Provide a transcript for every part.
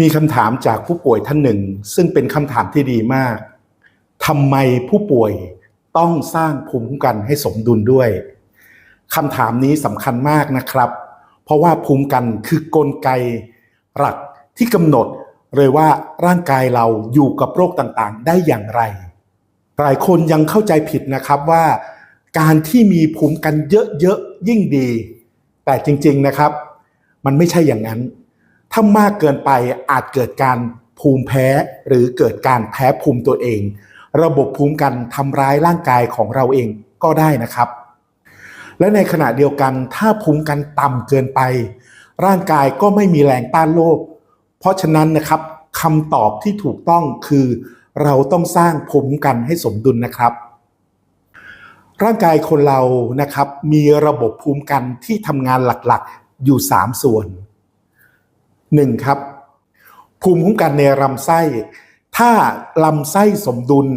มีคำถามจากผู้ป่วยท่านหนึ่ง ซึ่งเป็นคำถามที่ดีมากทำไมผู้ป่วยต้องสร้างภูมิคุ้มกันให้สมดุลด้วยคำถามนี้สำคัญมากนะครับ เพราะว่าภูมิกันคือกลไกหลักที่กำหนดเลยว่าร่างกายเราอยู่กับโรคต่างๆ ได้อย่างไร หลายคนยังเข้าใจผิดนะครับว่า การที่มีภูมิกันเยอะๆยิ่งดี แต่จริงๆนะครับ มันไม่ใช่อย่างนั้น ถ้ามากเกินไปอาจเกิดการภูมิแพ้หรือเกิดการแพ้ภูมิตัวเอง ระบบภูมิกันทำร้ายร่างกายของเราเองก็ได้นะครับ และในขณะเดียวกันถ้าภูมิกันต่ำเกินไป ร่างกายก็ไม่มีแรงต้านโรคเพราะฉะนั้นนะครับคำตอบที่ถูกต้องคือ เราต้องสร้างภูมิกันให้สมดุลนะครับ ร่างกายคนเรานะครับมีระบบภูมิกันที่ทำงานหลักๆอยู่ 3 ส่วน 1. ครับ ภูมิคุ้มกันในลำไส้ ถ้าลำไส้สมดุล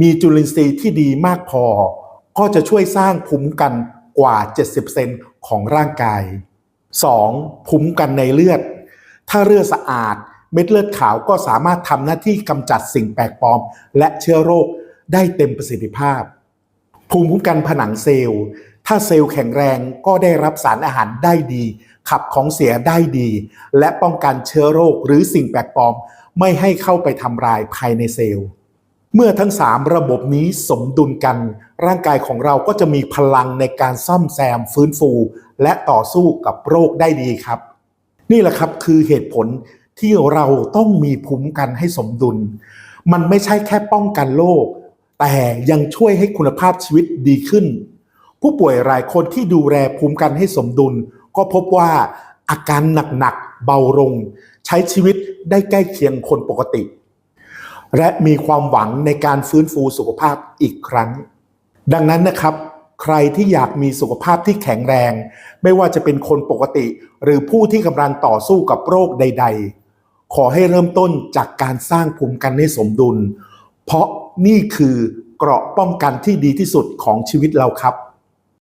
มีจุลินทรีย์ที่ดีมากพอ ก็จะช่วยสร้างภูมิคุ้มกันกว่า 70%ของร่างกาย 2. ภูมิคุ้มกันในเลือด ถ้าเลือดสะอาด เม็ดเลือดขาวก็สามารถทำหน้าที่กำจัดสิ่งแปลกปลอม และเชื้อโรคได้เต็มประสิทธิภาพ ภูมิคุ้มกันผนังเซลล์ ถ้าเซลล์แข็งแรงก็ได้รับสารอาหารได้ดี ขับของเสียได้ดี และป้องกันเชื้อโรคหรือสิ่งแปลกปลอม ไม่ให้เข้าไปทำลายภายในเซลล์ เมื่อทั้ง 3 ระบบนี้สมดุลกัน ร่างกายของเราก็จะมีพลังในการซ่อมแซมฟื้นฟู และต่อสู้กับโรคได้ดีครับ นี่แหละครับคือเหตุผลที่เราต้องมีภูมิคุ้มกันให้สมดุล มันไม่ใช่แค่ป้องกันโรคแต่ยังช่วยให้คุณภาพชีวิตดีขึ้น ผู้ป่วยหลายคนที่ดูแลภูมิกันให้สมดุล ก็พบว่าอาการหนักๆเบาลง ใช้ชีวิตได้ใกล้เคียงคนปกติ และมีความหวังในการฟื้นฟูสุขภาพอีกครั้ง ดังนั้นนะครับ ใครที่อยากมีสุขภาพที่แข็งแรง ไม่ว่าจะเป็นคนปกติ หรือผู้ที่กำลังต่อสู้กับโรคใด ๆ ขอให้เริ่มต้นจากการสร้างภูมิกันให้สมดุล เพราะนี่คือเกราะป้องกันที่ดีที่สุดของชีวิตเราครับ